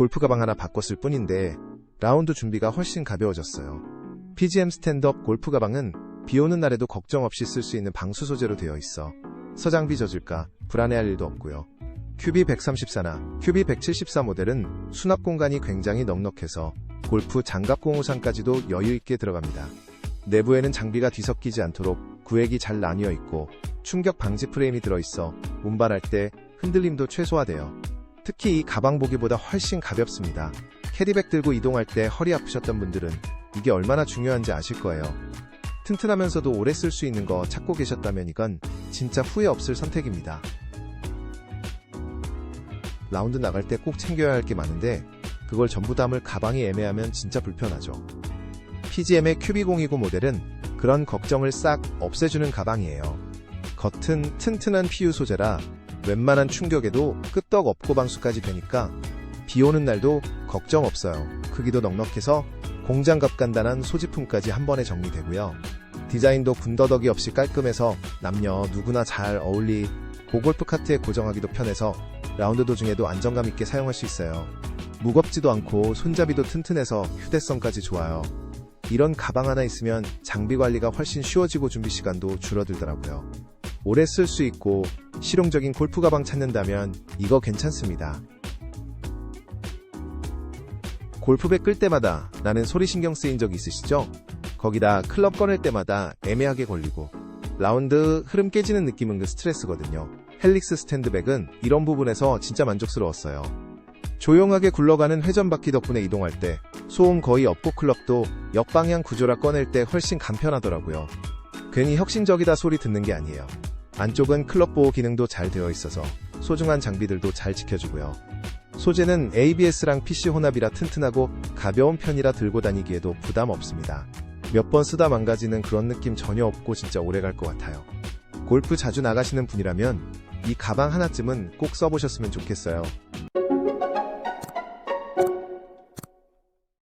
골프 가방 하나 바꿨을 뿐인데 라운드 준비가 훨씬 가벼워졌어요. PGM 스탠드업 골프 가방은 비 오는 날에도 걱정 없이 쓸 수 있는 방수 소재로 되어 있어 서장비 젖을까 불안해할 일도 없고요. QB134나 QB174 모델은 수납 공간이 굉장히 넉넉해서 골프 장갑 공호상까지도 여유 있게 들어갑니다. 내부에는 장비가 뒤섞이지 않도록 구획이 잘 나뉘어 있고 충격 방지 프레임이 들어있어 운반할 때 흔들림도 최소화돼요. 특히 이 가방 보기보다 훨씬 가볍습니다. 캐리백 들고 이동할 때 허리 아프셨던 분들은 이게 얼마나 중요한지 아실 거예요. 튼튼하면서도 오래 쓸 수 있는 거 찾고 계셨다면 이건 진짜 후회 없을 선택입니다. 라운드 나갈 때 꼭 챙겨야 할 게 많은데 그걸 전부 담을 가방이 애매하면 진짜 불편하죠. PGM의 QB029 모델은 그런 걱정을 싹 없애주는 가방이에요. 겉은 튼튼한 PU 소재라 웬만한 충격에도 끄떡 없고 방수까지 되니까 비 오는 날도 걱정 없어요. 크기도 넉넉해서 공장갑 간단한 소지품까지 한 번에 정리되고요. 디자인도 군더더기 없이 깔끔해서 남녀 누구나 잘 어울리 고골프 카트에 고정하기도 편해서 라운드 도중에도 안정감 있게 사용할 수 있어요. 무겁지도 않고 손잡이도 튼튼해서 휴대성까지 좋아요. 이런 가방 하나 있으면 장비 관리가 훨씬 쉬워지고 준비 시간도 줄어들더라고요. 오래 쓸 수 있고 실용적인 골프 가방 찾는다면 이거 괜찮습니다. 골프백 끌 때마다 나는 소리 신경 쓰인 적 있으시죠? 거기다 클럽 꺼낼 때마다 애매하게 걸리고 라운드 흐름 깨지는 느낌은 그 스트레스거든요. 헬릭스 스탠드백은 이런 부분에서 진짜 만족스러웠어요. 조용하게 굴러가는 회전바퀴 덕분에 이동할 때 소음 거의 없고 클럽도 역방향 구조라 꺼낼 때 훨씬 간편하더라고요. 괜히 혁신적이다 소리 듣는 게 아니에요. 안쪽은 클럽 보호 기능도 잘 되어 있어서 소중한 장비들도 잘 지켜주고요. 소재는 ABS랑 PC 혼합이라 튼튼하고 가벼운 편이라 들고 다니기에도 부담 없습니다. 몇 번 쓰다 망가지는 그런 느낌 전혀 없고 진짜 오래 갈 것 같아요. 골프 자주 나가시는 분이라면 이 가방 하나쯤은 꼭 써보셨으면 좋겠어요.